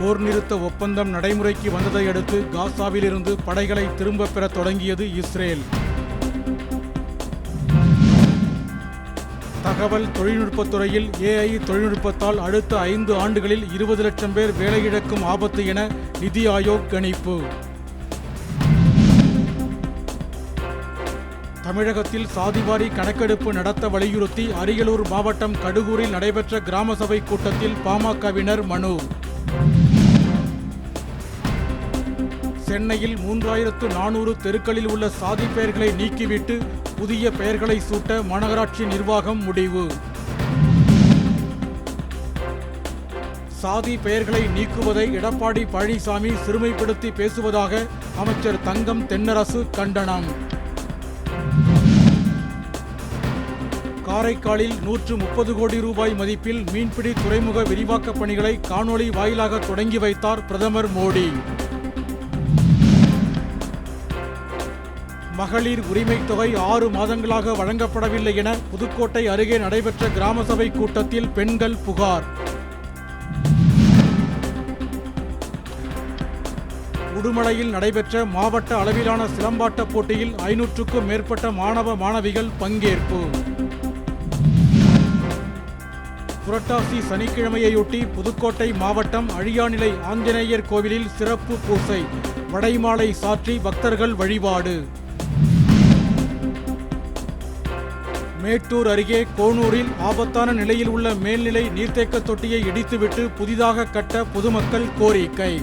போர் நிறுத்த ஒப்பந்தம் நடைமுறைக்கு வந்ததை அடுத்து காசாவிலிருந்து படைகளை திரும்பப் பெற தொடங்கியது இஸ்ரேல். தகவல் தொழில்நுட்பத்துறையில் ஏஐ தொழில்நுட்பத்தால் அடுத்த ஐந்து ஆண்டுகளில் இருபது லட்சம் பேர் வேலையிழக்கும் ஆபத்து என நிதி ஆயோக் கணிப்பு. தமிழகத்தில் சாதிவாரி கணக்கெடுப்பு நடத்த வலியுறுத்தி அரியலூர் மாவட்டம் கடுகூரில் நடைபெற்ற கிராம சபை கூட்டத்தில் பாமகவினர் மனு. சென்னையில் மூன்றாயிரத்து நானூறு தெருக்களில் உள்ள சாதி பெயர்களை நீக்கிவிட்டு புதிய பெயர்களை சூட்ட மாநகராட்சி நிர்வாகம் முடிவு. சாதி பெயர்களை நீக்குவதை எடப்பாடி பழனிசாமி சிறுமைப்படுத்தி பேசுவதாக அமைச்சர் தங்கம் தென்னரசு கண்டனம். காரைக்காலில் நூற்று முப்பது கோடி ரூபாய் மதிப்பில் மீன்பிடி துறைமுக விரிவாக்கப் பணிகளை காணொளி வாயிலாக தொடங்கி வைத்தார் பிரதமர் மோடி. மகளிர் உரிமைத் தொகை ஆறு மாதங்களாக வழங்கப்படவில்லை என புதுக்கோட்டை அருகே நடைபெற்ற கிராம சபை கூட்டத்தில் பெண்கள் புகார். உடுமலையில் நடைபெற்ற மாவட்ட அளவிலான சிலம்பாட்ட போட்டியில் ஐநூற்றுக்கும் மேற்பட்ட மாணவ மாணவிகள் பங்கேற்பு. புரட்டாசி சனிக்கிழமையொட்டி புதுக்கோட்டை மாவட்டம் அழியாநிலை ஆஞ்சநேயர் கோவிலில் சிறப்பு பூசை. வடைமாலை சாற்றி பக்தர்கள் வழிபாடு. மேட்டூர் அருகே கோனூரில் ஆபத்தான நிலையில் உள்ள மேல்நிலை நீர்த்தேக்க தொட்டியை இடித்துவிட்டு புதிதாக கட்ட பொதுமக்கள் கோரிக்கை.